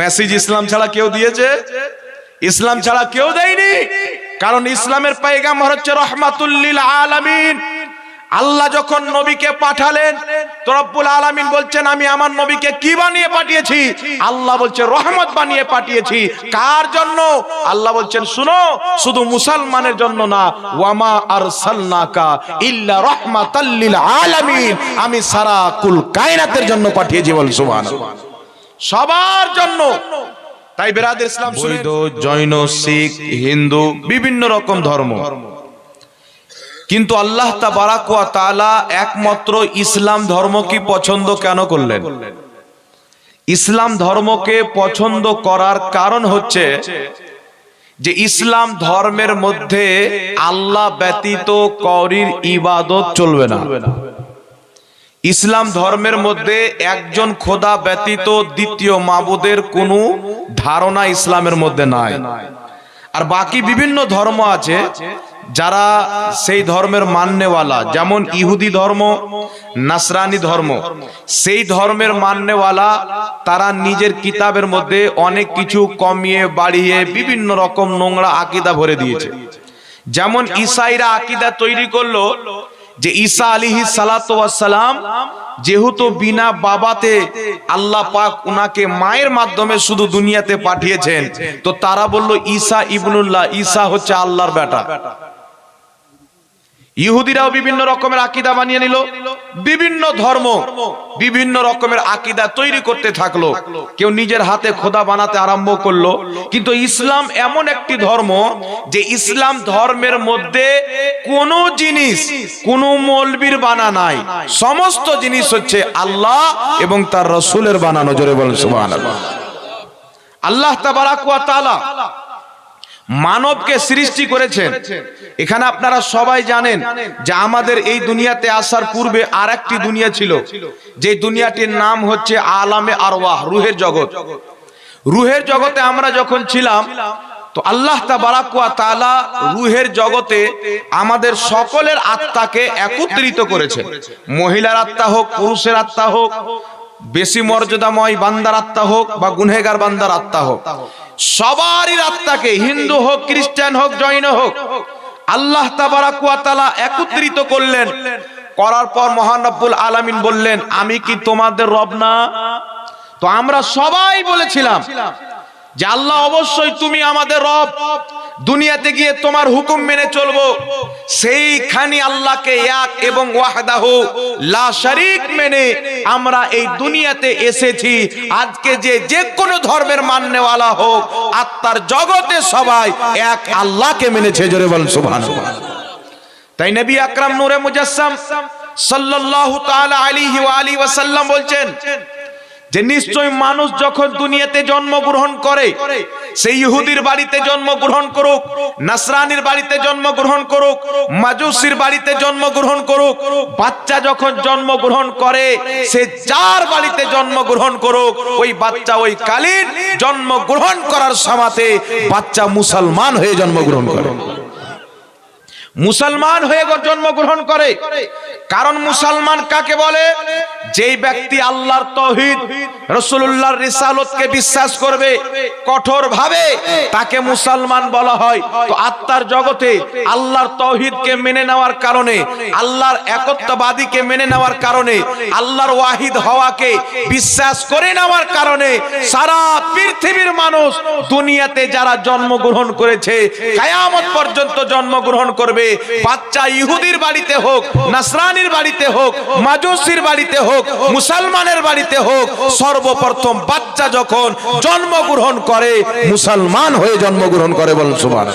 Message ইসলাম ছাড়া কেউ দিয়েছে? ইসলাম ছাড়া কেউ দেয়নি। কারণ ইসলামের পায়গাম্বর হচ্ছে রহমাতুল্লিল আলামিন। আল্লাহ যখন নবীকে পাঠালেন, তো রব্বুল আলামিন বলছেন, আমি আমার নবীকে কি বানিয়ে পাঠিয়েছি? আল্লাহ বলছে, রহমত বানিয়ে পাঠিয়েছি। কার জন্য? আল্লাহ বলছেন, শুনো, শুধু মুসলমানের জন্য না, ওয়ামা আরসালনাকা ইল্লা রহমাতাল্লিল আলামিন। আমি সারা কুল কায়নাতের জন্য পাঠিয়েছি বল, সুবহানাল্লাহ। সবার জন্য। তাই বেরাদের ইসলাম বৈধ জৈন শিখ হিন্দু বিভিন্ন রকম ধর্ম। কিন্তু আল্লাহ তাআলা একমাত্র ইসলাম ধর্ম কি পছন্দ কেন করলেন? ইসলাম ধর্মকে পছন্দ করার কারণ হচ্ছে যে ইসলাম ধর্মের মধ্যে আল্লাহ ব্যতীত করির ইবাদত চলবে না। ইসলাম ধর্মের মধ্যে একজন খোদা ব্যতীত দ্বিতীয় মাবুদের কোনো ধারণা ইসলামের মধ্যে নাই। আর বাকি বিভিন্ন ধর্ম আছে যারা সেই ধর্মের মান্যওয়ালা, যেমন ইহুদি ধর্ম, নাসরানি ধর্ম। সেই ধর্মের মান্যওয়ালা, তারা নিজের কিতাবের মধ্যে অনেক কিছু কমিয়ে বাড়িয়ে বিভিন্ন রকম নোংরা আকিদা ভরে দিয়েছে। যেমন ইসাইরা আকিদা তৈরি করল যে ঈসা আলিহি সালাতাম যেহেতু বিনা বাবাতে আল্লাহ পাক উনাকে মায়ের মাধ্যমে শুধু দুনিয়াতে পাঠিয়েছেন, তো তারা বলল, ঈসা ইবনুল্লাহ, ঈসা হচ্ছে আল্লাহর বেটা। ইহুদিরাও বিভিন্ন রকমের আকিদা বানিয়ে নিল, বিভিন্ন ধর্ম বিভিন্ন রকমের আকিদা তৈরি করতে থাকল। কেউ নিজের হাতে খোদা বানাতে আরম্ভ করল। কিন্তু ইসলাম এমন একটি ধর্ম যে ইসলাম ধর্মের মধ্যে কোন জিনিস, কোন মৌলবীর বানা নাই। সমস্ত জিনিস হচ্ছে আল্লাহ এবং তার রসুলের বানানো। জোরে বলেন আল্লাহ তাবারাক ওয়া মানবকে সৃষ্টি করেছেন। এখানে আপনারা সবাই জানেন যে আমাদের এই দুনিয়াতে আসার পূর্বে আর একটি দুনিয়া ছিল। যে দুনিয়াটির নাম হচ্ছে আলামে আরওয়াহ রুহের জগৎ। রুহের জগতে আমরা যখন ছিলাম তো আল্লাহ তাআলা রুহের জগতে আমাদের সকলের আত্মাকে একত্রিত করেছে। মহিলার আত্মা হোক পুরুষের আত্মা হোক বেশি মর্যাদাময় বান্দার আত্মা হোক বা গুনহেগার বান্দার আত্মা হোক। সবারই আত্মাকে হিন্দু হোক, খ্রিস্টান হোক, জৈন হোক, আল্লাহ তাবারাকুয়াতালা একত্রিত করলেন। করার পর মহানব্বুল আলামিন বললেন, আমি কি তোমাদের রব না? তো আমরা সবাই বলেছিলাম যে আল্লাহ অবশ্যই তুমি আমাদের রব। দুনিয়াতে গিয়ে তোমার হুকুম মেনে চলবো। সেইখানে আল্লাহকে এক এবং ওয়াহদাহু লা শারিক মেনে আমরা এই দুনিয়াতে এসেছি। আজকে যে যে কোনো ধর্মের মান্যওয়ালা হোক, আত্মার জগতে সবাই এক আল্লাহকে মেনেছে। জোরে বলেন, সুবহানাল্লাহ। তাই নবী আকরাম নূরে মুজাসসাম সাল্লাল্লাহু তাআলা আলাইহি ওয়া আলিহি ওয়াসাল্লাম বলছেন যে নিশ্চয় মানুষ যখন দুনিয়াতে জন্মগ্রহণ করে, সেই ইহুদির বাড়িতে জন্মগ্রহণ করুক, নাসরানির বাড়িতে জন্মগ্রহণ করুক, মাজুসির বাড়িতে জন্মগ্রহণ করুক, বাচ্চা যখন জন্মগ্রহণ করে, সে যার বাড়িতে জন্মগ্রহণ করুক, ওই বাচ্চা ওই কালীন জন্মগ্রহণ করার সমাতে বাচ্চা মুসলমান হয়ে জন্মগ্রহণ করে। মুসলমান হয়ে জন্মগ্রহণ করে। কারণ মুসলমান কাকে বলে? যেই ব্যক্তি আল্লাহর তৌহিদ রসুল্লাহর রিসালতকে বিশ্বাস করবে কঠোর ভাবে তাকে মুসলমান বলা হয়। তো আত্মার জগতে আল্লাহর তৌহিদকে মেনে নেওয়ার কারণে, আল্লাহর একত্ববাদীকে মেনে নেওয়ার কারণে, আল্লাহর ওয়াহিদ হওয়াকে বিশ্বাস করে নেওয়ার কারণে সারা পৃথিবীর মানুষ দুনিয়াতে যারা জন্মগ্রহণ করেছে, কায়ামত পর্যন্ত জন্মগ্রহণ করবে। বাচ্চা ইহুদির বাড়িতে হোক, নাসরানির বাড়িতে হোক, মাজুসির বাড়িতে হোক, মুসলমানের বাড়িতে হোক, সর্বপ্রথম বাচ্চা যখন জন্মগ্রহণ করে, মুসলমান হয়ে জন্মগ্রহণ করে বলেন সুমান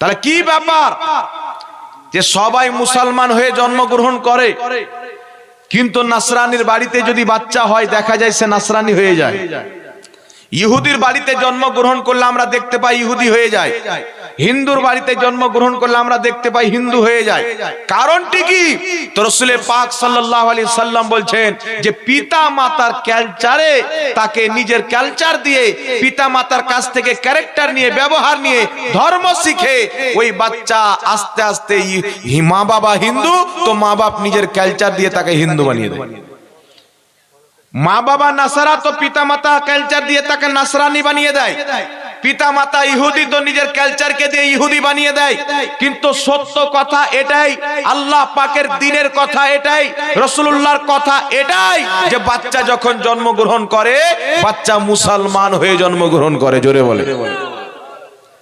তাহলে কি ব্যাপার? যে সবাই মুসলমান হয়ে জন্মগ্রহণ করে, কিন্তু নাসরানির বাড়িতে যদি বাচ্চা হয়, দেখা যায় সে নাসরানি হয়ে যায়। ইহুদির বাড়িতে জন্মগ্রহণ করলে আমরা দেখতে পাই ইহুদি হয়ে যায়। হিন্দুর বাড়িতে জন্মগ্রহণ করলে আমরা দেখতে পাই হিন্দু হয়ে যায়। কারণটি কি? তো পাক সাল্লাহ আলী সাল্লাম বলছেন যে পিতা মাতার ক্যালচারে তাকে নিজের ক্যালচার দিয়ে পিতা মাতার কাছ থেকে ক্যারেক্টার নিয়ে, ব্যবহার নিয়ে, ধর্ম শিখে ওই বাচ্চা আস্তে আস্তে মা বাবা হিন্দু, তো মা বাপ নিজের ক্যালচার দিয়ে তাকে হিন্দু বানিয়ে দেয়। মা বাবা নাসারা তো পিতা মাতা কালচার দিয়ে তাকে নাসরানি বানিয়ে দেয়। পিতা মাতা ইহুদি তো নিজের কালচারকে দিয়ে ইহুদি বানিয়ে দেয়। কিন্তু সত্য কথা এটাই, আল্লাহ পাকের দিনের কথা এটাই রসুল্লাহর কথা এটাই যে বাচ্চা যখন জন্মগ্রহণ করে, বাচ্চা মুসলমান হয়ে জন্মগ্রহণ করে, জোরে বলে।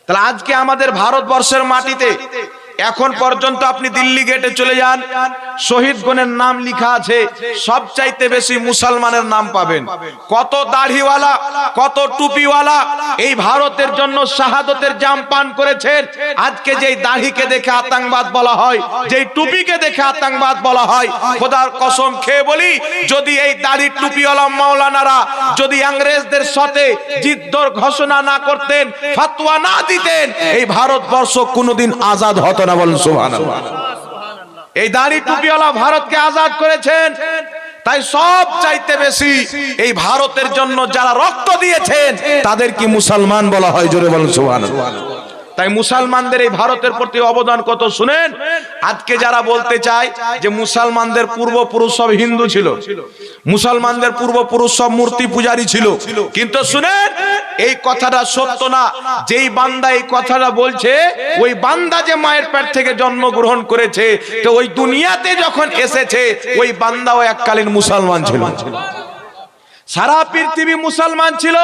তাহলে আজকে আমাদের ভারতবর্ষের মাটিতে এখন পর্যন্ত আপনি দিল্লি গেটে চলে যান। শহীদ গণের নাম লিখা আছে সব চাইতে বেশি মুসলমানের নাম পাবেন। কত দাড়িওয়ালা, কত টুপিওয়ালা এই ভারতের জন্য শাহাদতের জাম পান করেছেন। আজকে যেই দাড়িকে দেখে আতঙ্কবাদ বলা হয়, যেই টুপিকে দেখে আতঙ্কবাদ বলা হয়, খোদার কসম খেয়ে বলি, যদি এই দাড়ি টুপিওয়ালা মাওলানারা যদি ইংরেজদের সাথে জিদ্দর ঘোষণা না করতেন, ফাতোয়া না দিতেন, এই ভারতবর্ষ কোনোদিন আজাদ হতো না বলেন সুবহানাল্লাহ। এই দাড়ি টুপিওয়ালা ভারতকে আজাদ করেছেন, তাই সব চাইতে বেশি এই ভারতের জন্য যারা রক্ত দিয়েছেন, তাদের কি মুসলমান বলা হয়? জোরে বলেন, সুবহানাল্লাহ। তাই মুসলমানদের এই ভারতের প্রতি অবদান কত শুনেন? আজকে যারা বলতে চায় যে মুসলমানদের পূর্বপুরুষ সব হিন্দু ছিল, মুসলমানদের পূর্বপুরুষ সব মূর্তি পূজারি ছিল, কিন্তু শুনেন এই কথাটা সত্য না। যেই বান্দা এই কথাটা বলছে, ওই বান্দা যে মায়ের পেট থেকে জন্মগ্রহণ করেছে, তো ওই দুনিয়াতে যখন এসেছে, ওই বান্দাও এককালীন মুসলমান ছিল। সারা পৃথিবী মুসলমান ছিল।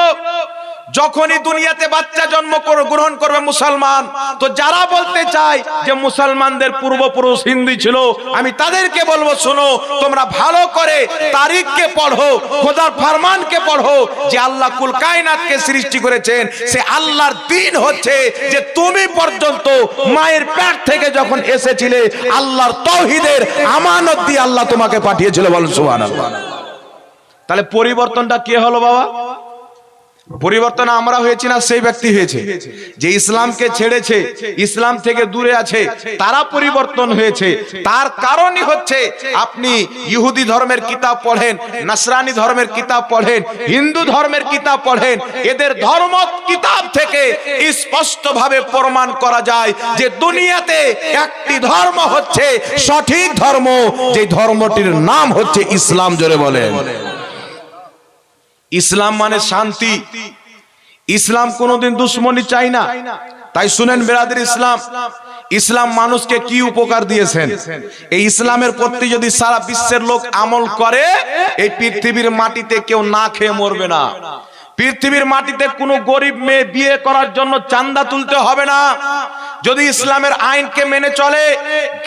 যখনই দুনিয়াতে বাচ্চা জন্ম গ্রহণ করবে মুসলমান, তো যারা বলতে চায় যে মুসলমানদের পূর্বপুরুষ হিন্দি ছিল, আমি তাদেরকে বলব, শোনো, তোমরা ভালো করে তারিখকে পড়ো, খোদার ফরমানকে পড়ো, যে আল্লাহ কুল কায়নাতকে সৃষ্টি করেছেন, সে আল্লাহর দিন হচ্ছে যে তুমি পর্যন্ত মায়ের পেট থেকে যখন এসেছিলে, আল্লাহর তৌহিদের আমানত দিয়ে আল্লাহ তোমাকে পাঠিয়েছিল, বল সুবহানাল্লাহ। তাহলে পরিবর্তনটা কে হলো বাবা? পরিবর্তন আমরা হয়েছি না, সেই ব্যক্তি হয়েছে। যে ইসলামকে ছেড়েছে, ইসলাম থেকে দূরে আছে, তারা পরিবর্তন হয়েছে। তার কারণই হচ্ছে আপনি ইহুদি ধর্মের কিতাব পড়েন, নাসরানি ধর্মের কিতাব পড়েন, হিন্দু ধর্মের কিতাব পড়েন, এদের ধর্ম কিতাব থেকে স্পষ্ট ভাবে প্রমাণ করা যায় যে দুনিয়াতে একটি ধর্ম হচ্ছে সঠিক ধর্ম, যে ধর্মটির নাম হচ্ছে ইসলাম, জোরে বলেন। ইসলাম মানে শান্তি। ইসলাম কোনোদিন দুশ্মনী চাই না। তাই শুনেন বেরাদের ইসলাম ইসলাম মানুষকে কি উপকার দিয়েছেন? এই ইসলামের প্রতি যদি সারা বিশ্বের লোক আমল করে, এই পৃথিবীর মাটিতে কেউ না খেয়ে মরবে না। পৃথিবীর মাটিতে কোনো গরিব মেয়ে বিয়ে করার জন্য চান্দা তুলতে হবে না। যদি ইসলামের আইনকে মেনে চলে,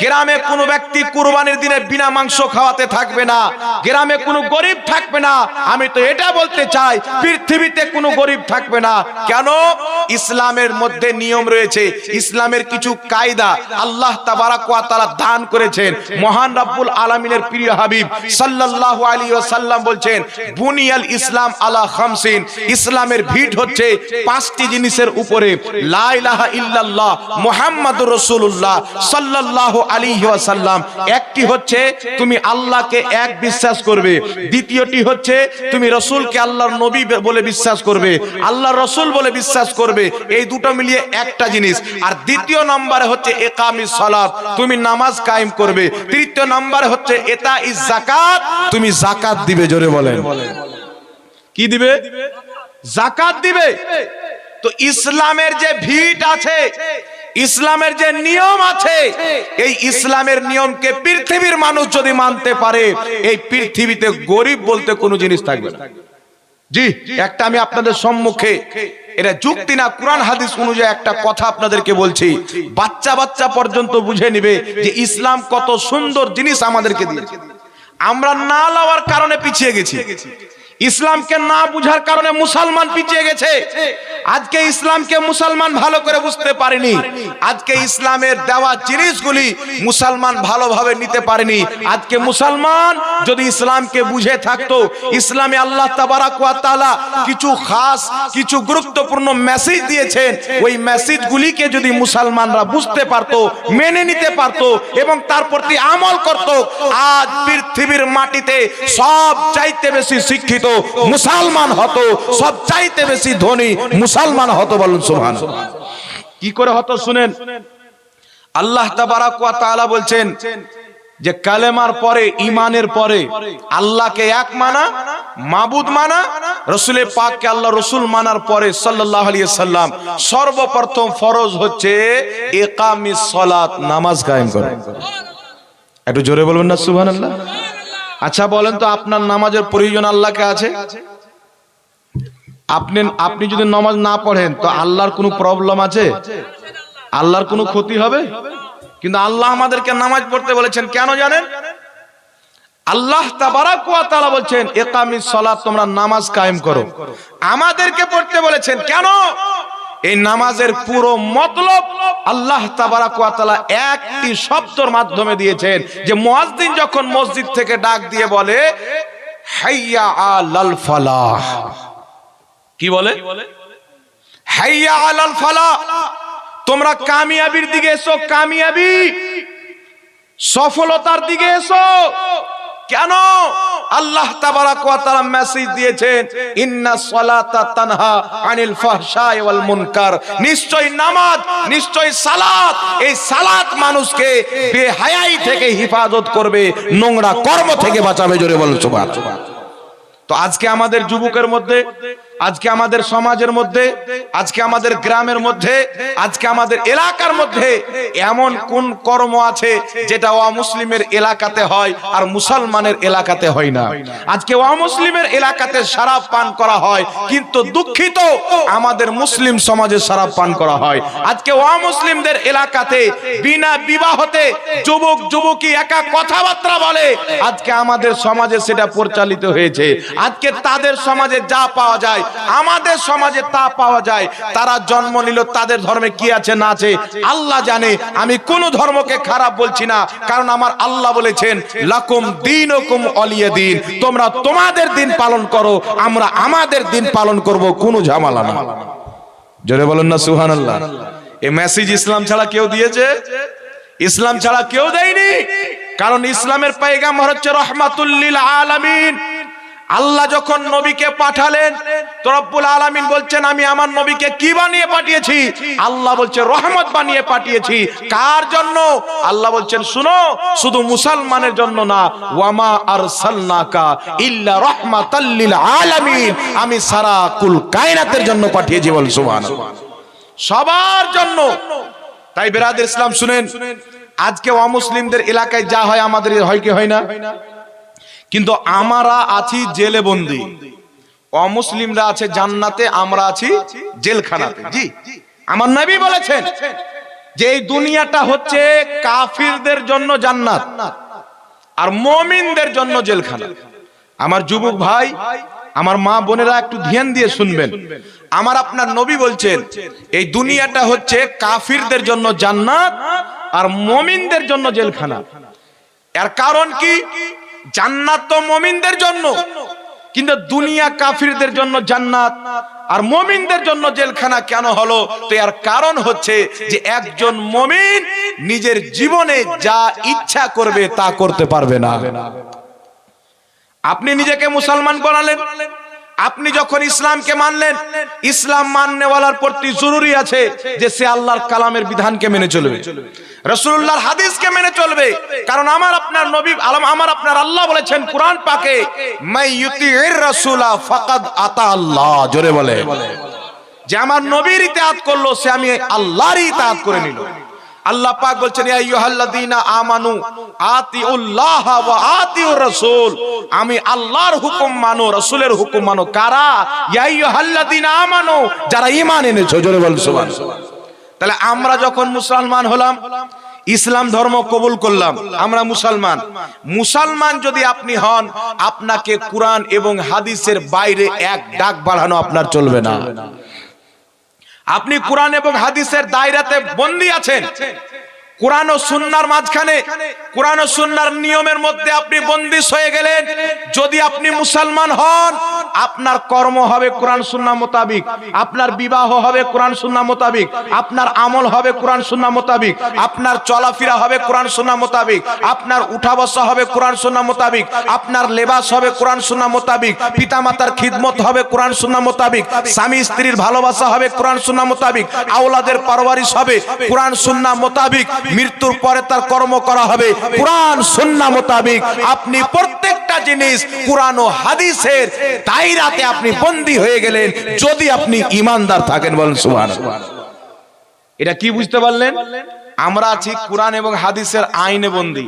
গ্রামে কোনো ব্যক্তি কুরবানির দিনে বিনা মাংস খাওয়াতে থাকবে না। গ্রামে কোনো গরিব থাকবে না। আমি তো এটা বলতে চাই, পৃথিবীতে কোনো গরিব থাকবে না। কেন? ইসলামের মধ্যে নিয়ম রয়েছে, ইসলামের কিছু কায়দা আল্লাহ তাআলা দান করেছেন। মহান রাব্বুল আলামিনের প্রিয় হাবিব সাল্লাল্লাহু আলাইহি ওয়াসাল্লাম বলছেন, বুনিয়াল ইসলাম আলা খামসিন। ইসলামের ভিট হচ্ছে পাঁচটি জিনিসের উপরে। লা ইলাহা ইল্লাল্লাহ মুহাম্মাদুর রাসূলুল্লাহ সাল্লাল্লাহু আলাইহি ওয়াসাল্লাম। একটি হচ্ছে তুমি আল্লাহকে এক বিশ্বাস করবে। দ্বিতীয়টি হচ্ছে তুমি রসুলকে আল্লাহর নবী বলে বিশ্বাস করবে। আল্লাহর রসুল বলে বিশ্বাস করবে। এই দুটো মিলিয়ে একটা জিনিস। আর দ্বিতীয় নম্বরে হচ্ছে একামি সালাত। তুমি নামাজ কায়েম করবে। তৃতীয় নম্বরে হচ্ছে এটা ইজ জাকাত তুমি জাকাত দিবে জোরে বলেন। কি দিবে? জাকাত দিবে। তো ইসলামের যে ভিট আছে ইসলামের যে নিয়ম আছে, এই ইসলামের নিয়মকে পৃথিবীর মানুষ যদি মানতে পারে, এই পৃথিবীতে গরিব বলতে কোনো জিনিস থাকবে না। জি, একটা আমি আপনাদের সম্মুখে, এটা যুক্তি না, কোরআন, হাদিস অনুযায়ী একটা কথা আপনাদেরকে বলছি। বাচ্চা বাচ্চা পর্যন্ত বুঝে নিবে যে ইসলাম কত সুন্দর জিনিস আমাদেরকে দিয়েছে। আমরা না লওয়ার কারণে পিছিয়ে গেছি। ইসলামকে না বুঝার কারণে মুসলমান পিছিয়ে গেছে। আজকে ইসলামকে মুসলমান ভালো করে বুঝতে পারেনি। আজকে ইসলামের দেওয়া জিনিসগুলি মুসলমান ভালোভাবে নিতে পারেনি। আজকে মুসলমান যদি ইসলামকে বুঝে থাকতো, ইসলামে আল্লাহ তাবারাক ওয়া তাআলা কিছু খাস, কিছু গুরুত্বপূর্ণ মেসেজ দিয়েছেন। ওই মেসেজগুলিকে যদি মুসলমানরা বুঝতে পারতো, মেনে নিতে পারতো এবং তার প্রতি আমল করত, আজ পৃথিবীর মাটিতে সব চাইতে বেশি শিক্ষিত মুসলমান হতো, সব চাইতে বেশি ধনী মুসলমান হতো বলুন সুবহান কি করে হতো শুনেন? আল্লাহ তাবারাক বলছেন যে কালেমার পরে ইমানের পরে আল্লাহকে এক মানা, মাবুদ মানা, রসুলে পাককে আল্লাহ রসুল মানার পরে সাল্লাহ সাল্লাম সর্বপ্রথম ফরজ হচ্ছে একামিস সলাত, নামাজ কায়েম করে। একটু জোরে বলবেন না সুবহান আল্লাহ আচ্ছা বলেন তো আপনার নামাজের প্রয়োজন আল্লাহকে আছে? আপনি আপনি যদি নামাজ না পড়েন, তো আল্লাহর কোনো প্রবলেম আছে? আল্লাহর কোনো ক্ষতি হবে? কিন্তু আল্লাহ আমাদেরকে নামাজ পড়তে বলেছেন, কেন জানেন? আল্লাহ তাবারাক ওয়া তাআলা বলছেন, ইকামিস সালাত, তোমরা নামাজ কায়েম করো। আমাদেরকে পড়তে বলেছেন, কেন? এই নামাজের পুরো মতলব আল্লাহ তাবারাক ওয়া একটি শব্দের মাধ্যমে দিয়েছেন যে মুয়াজ্জিন যখন মসজিদ থেকে ডাক দিয়ে বলে, হাইয়া ফালাহ। কি বলে? হাইয়া ফালাহ। তোমরা কামিয়াবির দিকে এসো, কামিয়াবি। সফলতার দিকে এসো। কেন? আল্লাহ তাবারাক ওয়া তাআলা মেসেজ দিয়েছেন, ইন্না সালাতা তানহা আনিল ফাহশাই ওয়াল মুনকার। নিশ্চয় নামাজ, নিশ্চয় সালাত, এই সালাত মানুষকে বেহায়াই থেকে হিফাজত করবে, নোংরা কর্ম থেকে বাঁচাবে, জোরে বলুন সুবহান তো আজকে আমাদের যুবকের মধ্যে আজকে আমাদের সমাজের মধ্যে, আজকে আমাদের গ্রামের মধ্যে, আজকে আমাদের এলাকার মধ্যে এমন কোন কর্ম আছে যেটা অমুসলিমের এলাকাতে হয় আর মুসলমানের এলাকাতে হয় না। আজকে অমুসলিমের এলাকাতে শরাব পান করা হয়, কিন্তু দুঃখিত আমাদের মুসলিম সমাজে শরাব পান করা হয়। আজকে অমুসলিমদের এলাকাতে বিনা বিবাহতে যুবক যুবকী একা কথাবার্তা বলে, আজকে আমাদের সমাজে সেটা পরিচালিত হয়েছে। আজকে তাদের সমাজে যা পাওয়া যায় আমাদের সমাজে তা পাওয়া যায়। তারা জন্ম নিল, তাদের ধর্মে কি আছে, না আছে? আল্লাহ জানে। আমি কোন ধর্মকে খারাপ বলছি না, কারণ আমার আল্লাহ বলেছেন, লাকুম দিন হুকুম অলিয়ে দিন। তোমরা তোমাদের দিন পালন করো, আমরা আমাদের দিন পালন করব, কোনো ঝামেলা না। জোরে বলেন না সুহান আল্লাহ এই মেসেজ ইসলাম ছাড়া কেউ দিয়েছে? ইসলাম ছাড়া কেউ দেয়নি? কারণ ইসলামের পাইগাম্বার হচ্ছে রহমাতুল্লিল আলামিন। আল্লাহ যখন নবীকে পাঠালেন, তো রব্বুল আলামিন বলছেন, আমি আমার নবীকে কি বানিয়ে পাঠিয়েছি? আল্লাহ বলছে, রহমত বানিয়ে পাঠিয়েছি। কার জন্য? আল্লাহ বলছেন, শুনো, শুধু মুসলমানের জন্য না, ওয়ামা আর আরসালনাকা ইল্লা রাহমাতাল লিল আলামিন। আমি সারা কুল কায়নাতের জন্য পাঠিয়েছি বল, সুবহানাল্লাহ। সবার জন্য। তাই বেরাদের ইসলাম শুনেন, আজকে অমুসলিমদের এলাকায় যা হয় আমাদের হয় কি হয় না? কিন্তু আমরা আছি জেলে বন্দি অমুসলিমরা আছে জান্নাতে, আমরা আছি জেলখানাতে। জি। আমার নবী বলেছেন যে এই দুনিয়াটা হচ্ছে কাফিরদের জন্য জান্নাত আর মমিনদের জন্য জেলখানা। আমার যুবক ভাই, আমার মা বোনেরা একটু ধ্যান দিয়ে শুনবেন। আমার আপনার নবী বলছেন, এই দুনিয়াটা হচ্ছে কাফিরদের জন্য জান্নাত আর মমিনদের জন্য জেলখানা। এর কারণ কি? জান্নাত তো মমিনদের জন্য, কিন্তু দুনিয়া কাফিরদের জন্য জান্নাত, আর মমিনদের জন্য জেলখানা কেন হলো? তো এর কারণ হচ্ছে যে একজন মমিন নিজের জীবনে যা ইচ্ছা করবে তা করতে পারবে না। আপনি নিজেকে মুসলমান বানালেন, আপনি যখন ইসলামকে মানলেন, ইসলাম মাননেওয়ালার প্রতি জরুরি আছে যে সে আল্লাহর কালামের বিধানকে মেনে চলবে। রসুল্লাহর হাদিসকে মেনে চলবে। কারণ আমার আপনার নবী, আলম, আমার আপনার আল্লাহ বলেছেন, কোরআন পাকে রাসূলা ফাকাদ আতা আল্লাহ জোরে বলে। যে আমার নবীর ইতাআত করল, সে আমি আল্লাহরই ইতাআত করে নিল। আল্লাহ পাক বলছেন আমানু আতিউল্লাহ ওয়া আতিউর রাসূল আমি আল্লাহর হুকুম মানো, রাসূলের হুকুম মানো। কারা? ইয়া আইয়ুহাল্লাযীনা আমানু, যারা ঈমান এনেছো, জোরে বল সুবহানাল্লাহ। তাহলে আমরা যখন মুসলমান হলাম, ইসলাম ধর্ম কবুল করলাম, আমরা মুসলমান। মুসলমান যদি আপনি হন, আপনাকে কোরআন এবং হাদিসের বাইরে এক ডাক বাড়ানো আপনার চলবে না। আপনি কোরআন এবং হাদিসের দায়রাতে বন্দী আছেন। কোরআন ও সুন্নার মাঝখানে, কোরআন ও সুন্নার নিয়মের মধ্যে আপনি বন্দিশ হয়ে গেলেন। যদি আপনি মুসলমান হন, আপনার কর্ম হবে কোরআন সুন্না মোতাবিক। আপনার বিবাহ হবে কোরআন সুন্না মোতাবিক। আপনার আমল হবে কোরআন সুন্না মোতাবিক। আপনার চলাফেরা হবে কোরআন সুন্না মোতাবিক। আপনার উঠা বসা হবে কোরআন সুন্না মোতাবিক। আপনার লেবাস হবে কোরআন সুন্না মোতাবিক। পিতামাতার খিদমত হবে কোরআন সুন্না মোতাবিক। স্বামী স্ত্রীর ভালোবাসা হবে কোরআন সুন্না মোতাবিক। আওলাদের পারওয়ারিশ হবে কোরআন সুন্না মোতাবিক। মৃত্যুর পরে তার কর্ম করা হবে। কোরআন সুন্নাহ মোতাবিক আপনি প্রত্যেকটা জিনিস কোরআন ও হাদিসের দায়রাতে আপনি বন্দী হয়ে গেলেন, যদি আপনি ইমানদার থাকেন বলেন সুবহানাল্লাহ। এটা কি বুঝতে পারলেন? আমরা আছি কোরআন এবং হাদিসের আইনে বন্দী।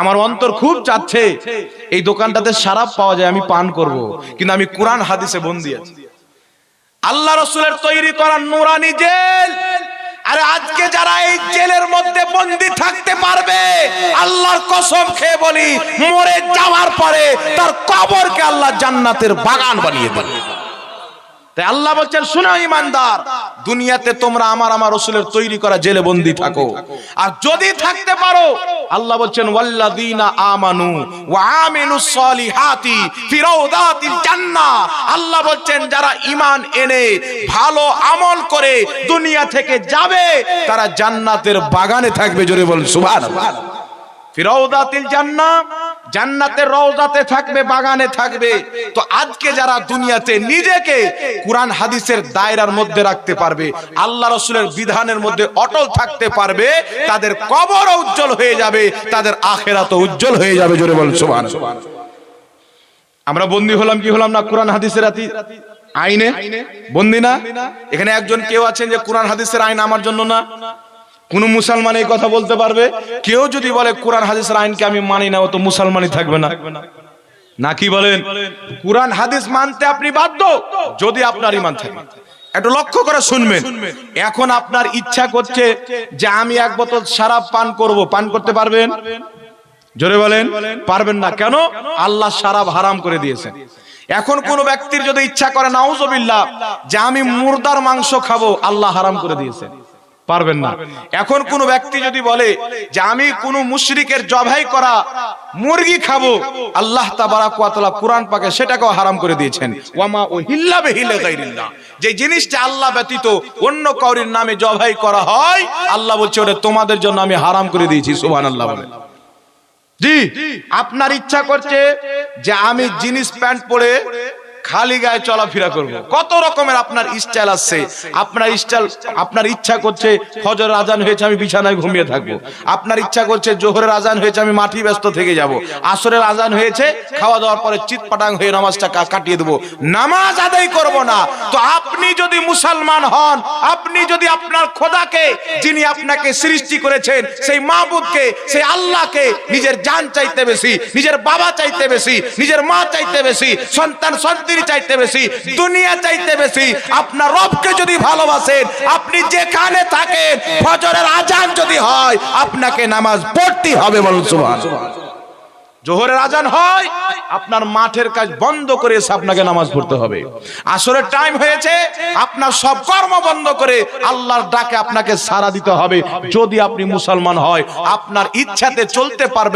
আমার অন্তর খুব চাচ্ছে, এই দোকানটাতে সারাপ পাওয়া যায়, আমি পান করব। কিন্তু আমি কোরআন, হাদিসে বন্দী আছি। আল্লাহ রসুলের তৈরি করা নুরানি জেল যারা এই জেলের মধ্যে বন্দি থাকতে পারবে। আল্লাহর কসম খেয়ে বলি, মরে যাওয়ার পরে তার কবরকে আল্লাহ জান্নাতের বাগান বানিয়ে দেবে। তাই আল্লাহ বলছেন, শুনো ইমানদার, দুনিয়াতে তোমরা আমার আমার রসুলের তৈরি করা জেলে বন্দি থাকো। আর যদি থাকতে পারো, আল্লাহ বলছেন, ওয়াল্লাযীনা আমানু ওয়া আমিলুস সলিহাতি ফি রাউদাতিল জান্নাহ। আল্লাহ বলছেন, যারা ঈমান এনে ভালো আমল করে দুনিয়া থেকে যাবে, তারা জান্নাতের বাগানে থাকবে। জোরে বল সুবহানাল্লাহ। ফিরৌদাতিল জান্নাহ জান্নাতের রওজাতে থাকবে, বাগানে থাকবে। তো আজকে যারা দুনিয়াতে নিজেকে কোরআন, হাদিসের দায়রার মধ্যে রাখতে পারবে, আল্লাহ রসুলের বিধানের মধ্যে অটল থাকতে পারবে, তাদের কবর উজ্জ্বল হয়ে যাবে, তাদের আখেরাত উজ্জ্বল হয়ে যাবে, জোরে বল সুবহান আমরা বন্দী হলাম, কি হলাম না? কোরআন, হাদিসের আইনে? বন্দী না? এখানে একজন কেউ আছেন যে কোরআন, হাদিসের আইন আমার জন্য না? কোন মুসলমান এই কথা বলতে পারবে? কেউ যদি বলে, কোরআন, হাদিসের আইনকে আমি মানি না ও তো মুসলমানই থাকবে না। না কি বলেন? কোরআন, হাদিস মানতে আপনি বাধ্য, যদি আপনার ইমান থাকে। একটু লক্ষ্য করে শুনবেন। এখন আপনার ইচ্ছা করছে যে আমি এক বোতল সারাপ পান করব। পান করতে পারবেন? জোরে বলেন। পারবেন না। কেন? আল্লাহ সারাপ হারাম করে দিয়েছেন। এখন কোন ব্যক্তির যদি ইচ্ছা করে, নাউজবিল্লাহ যে আমি মুর্দার মাংস খাব, আল্লাহ হারাম করে দিয়েছেন। পারবেন না। এখন কোন ব্যক্তি যদি বলে যে আমি কোন মুশরিকের জবাই করা মুরগি খাব আল্লাহ তাবারাক ওয়া তাআলা কুরআন পাকে সেটাকেও হারাম করে দিয়েছেন। ওয়ামা উহিল্লা বিহিলে গায়রিল্লাহ যে জিনিসটা আল্লাহ ব্যতীত অন্য কাউরির নামে জবাই করা হয় আল্লাহ বলছে ওটা তোমাদের জন্য আমি হারাম করে দিয়েছি সুবহানাল্লাহ বলে। জি আপনার ইচ্ছা করছে যে আমি জিনিস প্যান্ট পরে খালি গায়ে চলাফেরা করব। কত রকমের আপনার স্টাইল আছে। আপনার স্টাইল আপনার ইচ্ছা করছে ফজর আজান হয়েছে, আমি বিছানায় ঘুমিয়ে থাকব। আপনার ইচ্ছা করছে জোহরের আজান হয়েছে, আমি মাটি ব্যস্ত থেকে যাব। আসরের আজান হয়েছে, খাওয়া দাওয়ার পরে চিৎপাটাং হয়ে নামাজটা কাটিয়ে দেবো। নামাজ আদায় করব না। তো আপনি যদি মুসলমান হন, আপনি যদি আপনার খোদাকে, যিনি আপনাকে সৃষ্টি করেছেন, সেই মাহবুদকে সেই আল্লাহকে নিজের জান চাইতে বেশি, নিজের বাবা চাইতে বেশি, নিজের মা চাইতে বেশি, সন্তান সন্তানি চাইতে বেশি, দুনিয়া চাইতে বেশি, আপনার রবকে যদি ভালোবাসেন, আপনি যেখানে থাকেন, ফজরের আজান যদি হয়, আপনাকে নামাজ পড়তে হবে বলুন সুবহানাল্লাহ জোহরের আজান হয়, আপনার মাঠের কাজ বন্ধ করে এসে আপনাকে নামাজ পড়তে হবে। আসরের টাইম হয়েছে, আপনার সব কর্ম বন্ধ করে আল্লাহর ডাকে আপনাকে সাড়া দিতে হবে। যদি আপনি মুসলমান হয়, আপনার ইচ্ছাতে চলতে পারবেন